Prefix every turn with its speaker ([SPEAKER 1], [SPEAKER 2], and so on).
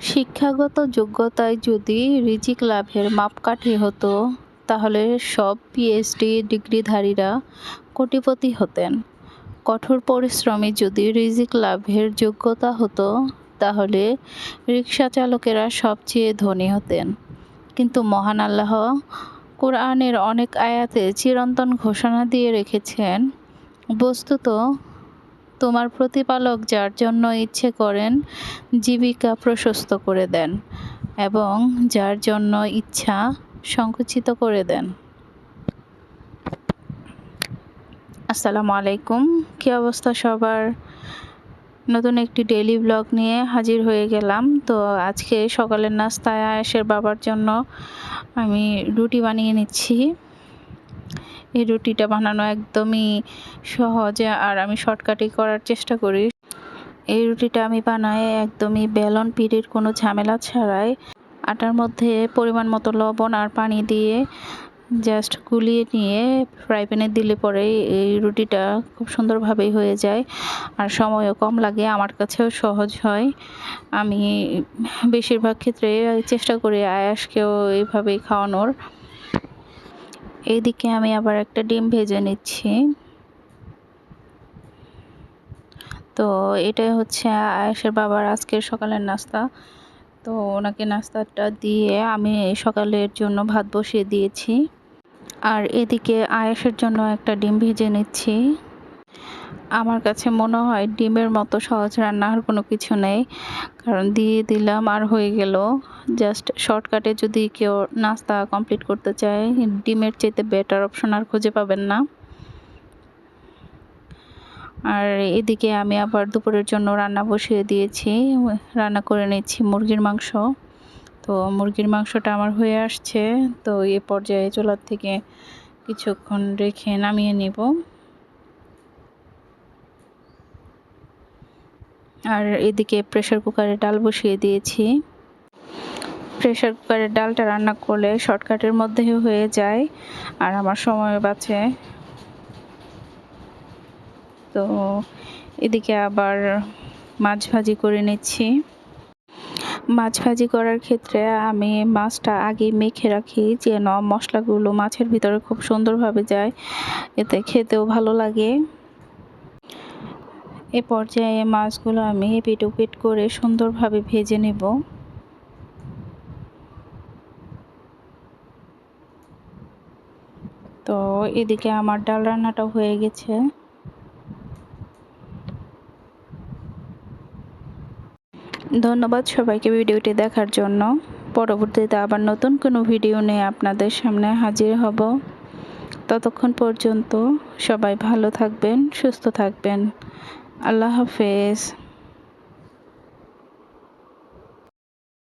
[SPEAKER 1] শিক্ষাগত যোগ্যতায় যদি রিজিক লাভের মাপকাঠি হতো, তাহলে সব পিএইচডি ডিগ্রিধারীরা কোটিপতি হতেন। কঠোর পরিশ্রমে যদি রিজিক লাভের যোগ্যতা হতো, তাহলে রিক্সা চালকেরা সবচেয়ে ধনী হতেন। কিন্তু মহান আল্লাহ কোরআনের অনেক আয়াতে চিরন্তন ঘোষণা দিয়ে রেখেছেন, বস্তুত তোমার প্রতিপালক যার জন্য ইচ্ছে করেন জীবিকা প্রশস্ত করে দেন এবং যার জন্য ইচ্ছা সংকুচিত করে দেন। আসসালামু আলাইকুম। কী অবস্থা সবার? নতুন একটি ডেইলি ব্লগ নিয়ে হাজির হয়ে গেলাম। তো আজকে সকালের নাস্তায় আয়েসের বাবার জন্য আমি রুটি বানিয়ে নিচ্ছি। এই রুটিটা বানানো একদমই সহজ, আর আমি শর্টকাটে করার চেষ্টা করি। এই রুটিটা আমি বানাই একদমই বেলন পিড়ির কোনো ঝামেলা ছাড়াই। আটার মধ্যে পরিমাণ মতো লবণ আর পানি দিয়ে জাস্ট গুলিয়ে নিয়ে ফ্রাই প্যানে দিলে পরে এই রুটিটা খুব সুন্দরভাবেই হয়ে যায়। আর সময়ও কম লাগে, আমার কাছেও সহজ হয়। আমি বেশিরভাগ ক্ষেত্রে চেষ্টা করি আয়াসকেও এইভাবেই খাওয়ানোর। এইদিকে আমি আবার একটা ডিম ভেজে নিচ্ছি। তো এটাই হচ্ছে আয়েশের বাবার আজকের সকালের নাস্তা। তো ওনাকে নাস্তাটা দিয়ে আমি সকালের জন্য ভাত বসিয়ে দিয়েছি। আর এদিকে আয়েশের জন্য একটা ডিম ভেজে নিচ্ছি। আমার কাছে মনে হয় ডিমের মতো সহজ রান্না আর কোনো কিছু নেই। কারণ দিয়ে দিলাম আর হয়ে গেল। জাস্ট শর্টকাটে যদি কেউ নাস্তা কমপ্লিট করতে চায়, ডিমের চাইতে বেটার অপশন আর খুঁজে পাবেন না। আর এদিকে আমি আবার দুপুরের জন্য রান্না বসিয়ে দিয়েছি। রান্না করে নিচ্ছি মুরগির মাংস। তো মুরগির মাংসটা আমার হয়ে আসছে। তো এ পর্যায়ে চুলার থেকে কিছুক্ষণ রেখে নামিয়ে নেব। আর এদিকে প্রেশার কুকারে ডাল বসিয়ে দিয়েছি। প্রেশার কুকারের ডালটা রান্না করলে শর্টকাটের মধ্যেও হয়ে যায়, আর আমার সময় বাঁচে। তো এদিকে আবার মাছ ভাজি করে নিচ্ছি। মাছ ভাজি করার ক্ষেত্রে আমি মাছটা আগে মেখে রাখি, যেন মশলাগুলো মাছের ভিতরে খুব সুন্দরভাবে যায়, এতে খেতেও ভালো লাগে। এ পর্যায়ে মাছগুলো আমি পিট পিট করে সুন্দরভাবে ভেজে নেব। তো এদিকে আমার ডাল রান্নাটা হয়ে গেছে। ধন্যবাদ সবাইকে ভিডিওটি দেখার জন্য। পরবর্তীতে আবার নতুন কোনো ভিডিও নিয়ে আপনাদের সামনে হাজির হব। ততক্ষণ পর্যন্ত সবাই ভালো থাকবেন, সুস্থ থাকবেন। আল্লাহ হাফেজ।